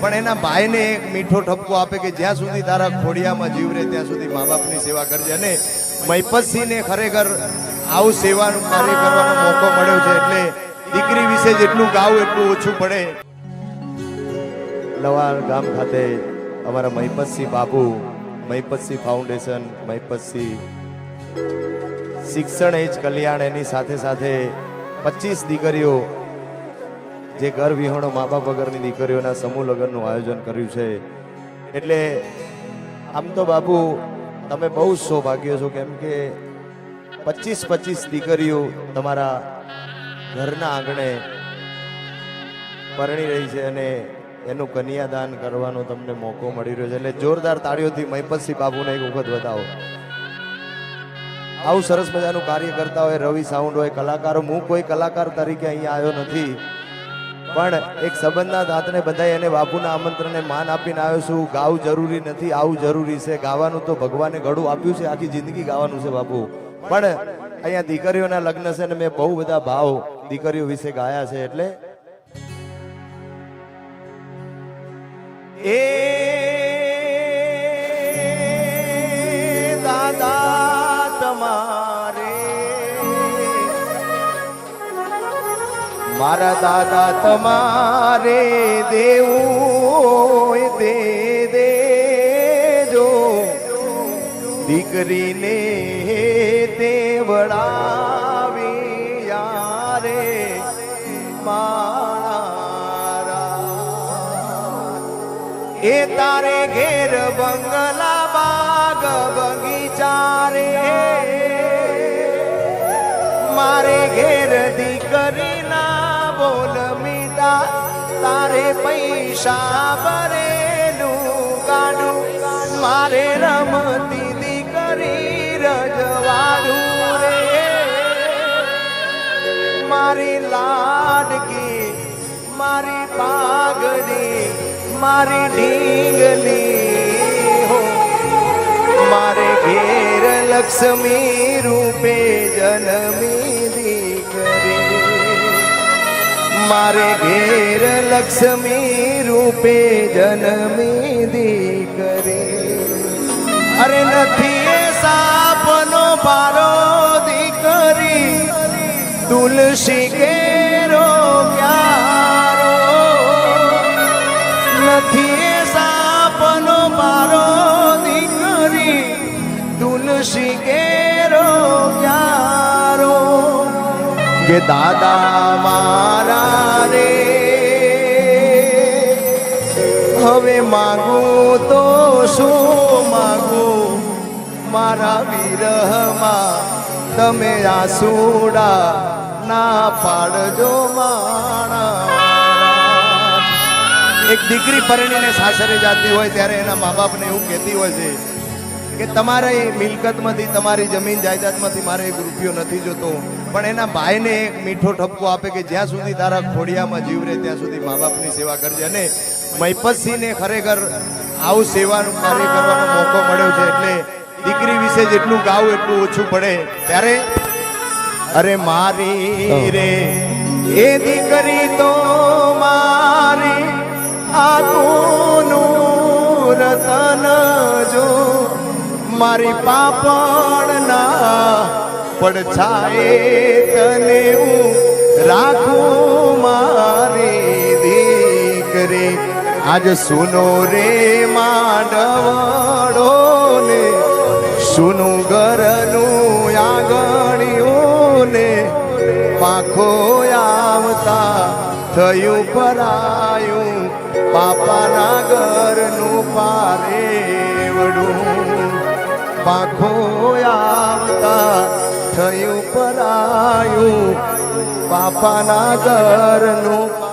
પણ એના ભાઈને એક મીઠો ઠપકો આપે કે જ્યાં સુધી તારા ખોડિયામાં જીવ રહે ત્યાં સુધી મા બાપની સેવા કરજે. અને મહિપતસિંહને ખરેખર આવું સેવાનું કાર્ય કરવાનો મોકો મળ્યો છે એટલે દીકરી વિશે જેટલું ગાવું એટલું ઓછું પડે. લવાલ ગામ ખાતે અમારા મહિપતસિંહ બાબુ મહિપતસિંહ ફાઉન્ડેશન મહિપતસિંહ શિક્ષણ એ જ કલ્યાણ એની સાથે સાથે પચીસ દીકરીઓ જે ઘર વિહોણો મા બાપ વગરની દીકરીઓના સમૂહ લગ્નનું આયોજન કર્યું છે. એટલે આમ તો બાપુ, તમે બહુ જ સૌભાગ્ય છો કેમ કે પચીસ પચીસ દીકરીઓ તમારા ઘરના આંગણે પરણી રહી છે અને એનું કન્યાદાન કરવાનો તમને મોકો મળી રહ્યો છે. એટલે જોરદાર તાળીઓથી મહિપતસિંહ બાબુને એક વખત બતાવો. આવું સરસ મજાનું કાર્ય કરતા હોય રવિ સાઉન્ડ હોય, કલાકારો, હું કોઈ કલાકાર તરીકે અહીંયા આવ્યો નથી. પણ એક સંબંધના દાંતને બધા એને બાપુના આમંત્રણને માન આપીને આવ્યો છું. ગાવું જરૂરી નથી, આવું જરૂરી છે. ગાવાનું તો ભગવાને ગળું આપ્યું છે. આખી જિંદગી ગાવાનું છે બાપુ. પણ અહીંયા દીકરીઓના લગ્ન છે ને મેં બહુ બધા ભાવ દીકરીઓ વિશે ગાયા છે. એટલે એ મારા દાદા તમારે દેવું દે દેજો. દીકરીને દેવડાવી યારે મારા. એ તારે ઘેર બંગલા બાગ બગીચા રે મારે ઘેર બોલ મીઠા તારે પૈસા ભરેલું ગાડું મારે રમતી દીકરી રજવાડું રે. મારી લાડકી, મારી પાઘડી, મારી ઢીંગલી હો. મારે ઘેર લક્ષ્મી રૂપે જન્મી મારે ઘેર લક્ષ્મી રૂપે જન્મી દીકરી અરે નથી એ સાપનો પારો દીકરી તુલસી કેરો ક્યારો નથી એ સાપનો પારો દીકરી તુલસી કેરો ક્યારો કે દાદા મારા હવે માગું તો શું માગું? મારા વિરહમાં તમે આસુડા ના પાડજો માણા. એક દીકરી પરણીને સાસરે જાતી હોય ત્યારે એના મા બાપને એવું કહેતી હોય છે કે તમારા મિલકતમાંથી, તમારી જમીન જાયદાદમાંથી મારે એક રૂપિયો નથી જોતો. પણ એના ભાઈને એક મીઠો ઠપકો આપે કે જ્યાં સુધી તારા ખોડિયામાં જીવ રહે ત્યાં સુધી મા બાપની સેવા કરજે. અને મહિપતસિંહને ખરેખર આવું સેવાનું કાર્ય કરવાનો મોકો મળ્યો છે એટલે દીકરી વિશે જેટલું ગાવું એટલું ઓછું પડે. ત્યારે અરે મારી રે એ દીકરી તો મારી આખુનું રતન જો મારી પાપણના પડછાએ તને હું રાખું મારી દીકરી. આજ સુનો રે માંડવડો ને સુનું ઘરનું આંગણિયું ને પાંખો આવતા થયું પરાયું. પાપાના ઘરનું પારેવડું. પાખો થયું પરાયું પાપાના ઘરનું